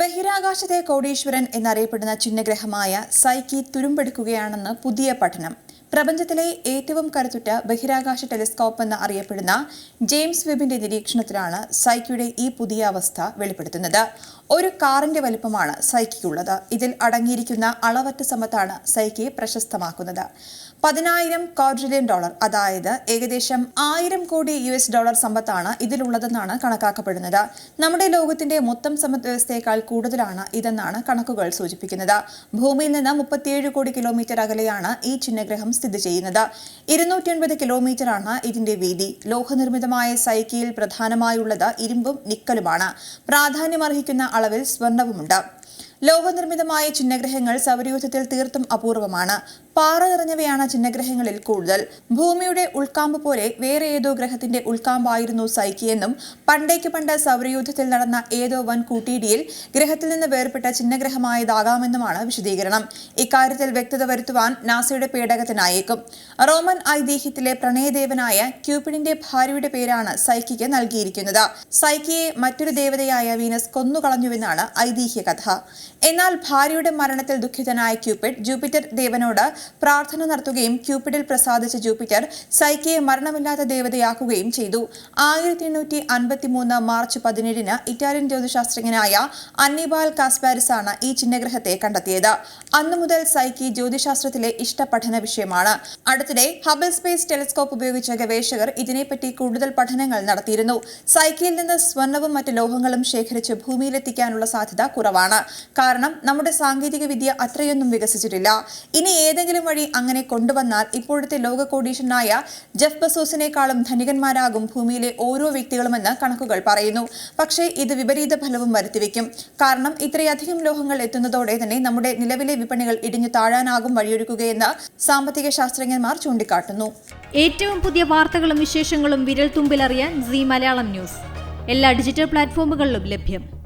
ബഹിരാകാശത്തെ കോടീശ്വരൻ എന്നറിയപ്പെടുന്ന ചിഹ്നഗ്രഹമായ സൈക്കി തുരുമ്പെടുക്കുകയാണെന്ന് പുതിയ പഠനം. പ്രപഞ്ചത്തിലെ ഏറ്റവും കരുത്തുറ്റ ബഹിരാകാശ ടെലിസ്കോപ്പ് എന്ന് അറിയപ്പെടുന്ന ജെയിംസ് വെബിന്റെ നിരീക്ഷണത്തിലാണ് സൈക്കിയുടെ ഈ പുതിയ അവസ്ഥ വെളിപ്പെടുത്തുന്നത്. ഒരു കാറിന്റെ വലിപ്പമാണ് സൈക്കിക്കുള്ളത്. ഇതിൽ അടങ്ങിയിരിക്കുന്ന അളവറ്റ സമ്പത്താണ് സൈക്കിയെ പ്രശസ്തമാക്കുന്നത്. പതിനായിരം ക്വാഡ്രില്യൺ ഡോളർ അതായത് ഏകദേശം ആയിരം കോടി യു എസ് ഡോളർ സമ്പത്താണ് ഇതിലുള്ളതെന്നാണ് കണക്കാക്കപ്പെടുന്നത്. നമ്മുടെ ലോകത്തിന്റെ മൊത്തം സമ്പദ് വ്യവസ്ഥയേക്കാൾ കൂടുതലാണ് ഇതെന്നാണ് കണക്കുകൾ സൂചിപ്പിക്കുന്നത്. ഭൂമിയിൽ നിന്ന് മുപ്പത്തിയേഴ് കോടി കിലോമീറ്റർ അകലെയാണ് ഈ ചിഹ്നഗ്രഹം സ്ഥിതി ചെയ്യുന്നത്. ഇരുന്നൂറ്റി കിലോമീറ്റർ കിലോമീറ്ററാണ് ഇതിന്റെ വീതി. ലോഹനിർമ്മിതമായ സൈക്കിയിൽ പ്രധാനമായുള്ളത് ഇരുമ്പും നിക്കലുമാണ്. പ്രാധാന്യമർഹിക്കുന്ന അളവിൽ സ്വർണവുമുണ്ട്. ലോഹനിർമ്മിതമായ ചിഹ്നഗ്രഹങ്ങൾ സൗരയൂഥത്തിൽ തീർത്തും അപൂർവമാണ്. പാറ നിറഞ്ഞവയാണ് ചിഹ്നഗ്രഹങ്ങളിൽ കൂടുതൽ. ഭൂമിയുടെ ഉൾക്കാമ്പ് പോലെ വേറെ ഏതോ ഗ്രഹത്തിന്റെ ഉൾക്കാമ്പായിരുന്നു സൈക്കിയെന്നും പണ്ടേക്ക് പണ്ട് സൗരയൂഥത്തിൽ നടന്ന ഏതോ വൻ കൂട്ടിയിടിയിൽ ഗ്രഹത്തിൽ നിന്ന് വേർപെട്ട ചിഹ്നഗ്രഹമായതാകാമെന്നുമാണ് വിശദീകരണം. ഇക്കാര്യത്തിൽ വ്യക്തത വരുത്തുവാൻ നാസയുടെ പേടകത്തിനായേക്കും. റോമൻ ഐതിഹ്യത്തിലെ പ്രണയദേവനായ ക്യൂപിഡിന്റെ ഭാര്യയുടെ പേരാണ് സൈക്കിക്ക് നൽകിയിരിക്കുന്നത്. സൈക്കിയെ മറ്റൊരു ദേവതയായ വീനസ് കൊന്നുകളഞ്ഞുവെന്നാണ് ഐതിഹ്യ കഥ എന്നാൽ ഭാര്യയുടെ മരണത്തിൽ ദുഃഖിതനായ ക്യൂപിഡ് ജൂപ്പിറ്റർ ദേവനോട് പ്രാർത്ഥന നടത്തുകയും ക്യൂപിഡിൽ പ്രസാദിച്ച ജൂപ്പിറ്റർ സൈക്കയെ മരണമില്ലാത്ത ദേവതയാക്കുകയും ചെയ്തു. ആയിരത്തി എണ്ണൂറ്റി അൻപത്തി മൂന്ന് മാർച്ച് പതിനേഴിന് ഇറ്റാലിയൻ ജ്യോതിശാസ്ത്രജ്ഞനായ അന്നിബാൽ കാസ്പാരിസ് ആണ് ഈ ചിഹ്നഗ്രഹത്തെ കണ്ടെത്തിയത്. അന്നു മുതൽ സൈക്കി ജ്യോതിശാസ്ത്രത്തിലെ ഇഷ്ടപഠന വിഷയമാണ്. അടുത്തിടെ ഹബിൾ സ്പേസ് ടെലിസ്കോപ്പ് ഉപയോഗിച്ച ഗവേഷകർ ഇതിനെപ്പറ്റി കൂടുതൽ പഠനങ്ങൾ നടത്തിയിരുന്നു. സൈക്കിയിൽ നിന്ന് സ്വർണവും മറ്റ് ലോഹങ്ങളും ശേഖരിച്ച് ഭൂമിയിലെത്തിക്കാനുള്ള സാധ്യത കുറവാണ്. കാരണം നമ്മുടെ സാങ്കേതിക വിദ്യ അത്രയൊന്നും വികസിച്ചിട്ടില്ല. ഇനി ഏതെങ്കിലും വഴി അങ്ങനെ കൊണ്ടുവന്നാൽ ഇപ്പോഴത്തെ ലോക കോടീശ്വരനായ ജെഫ് ബസോസിനേക്കാളും ധനികന്മാരാകും ഭൂമിയിലെ ഓരോ വ്യക്തികളുമെന്ന് കണക്കുകൾ പറയുന്നു. പക്ഷേ ഇത് വിപരീത ഫലവും വരുത്തിവെക്കും. കാരണം ഇത്രയധികം ലോഹങ്ങൾ എത്തുന്നതോടെ തന്നെ നമ്മുടെ നിലവിലെ വിപണികൾ ഇടിഞ്ഞു താഴാനാകും വഴിയൊരുക്കുകയെന്ന് സാമ്പത്തിക ശാസ്ത്രജ്ഞന്മാർ ചൂണ്ടിക്കാട്ടുന്നു. ഏറ്റവും പുതിയ വാർത്തകളും വിശേഷങ്ങളും വിരൽ തുമ്പിലറിയാൻ സി മലയാളം ന്യൂസ്. എല്ലാ ഡിജിറ്റൽ പ്ലാറ്റ്ഫോമുകളിലും ലഭ്യം.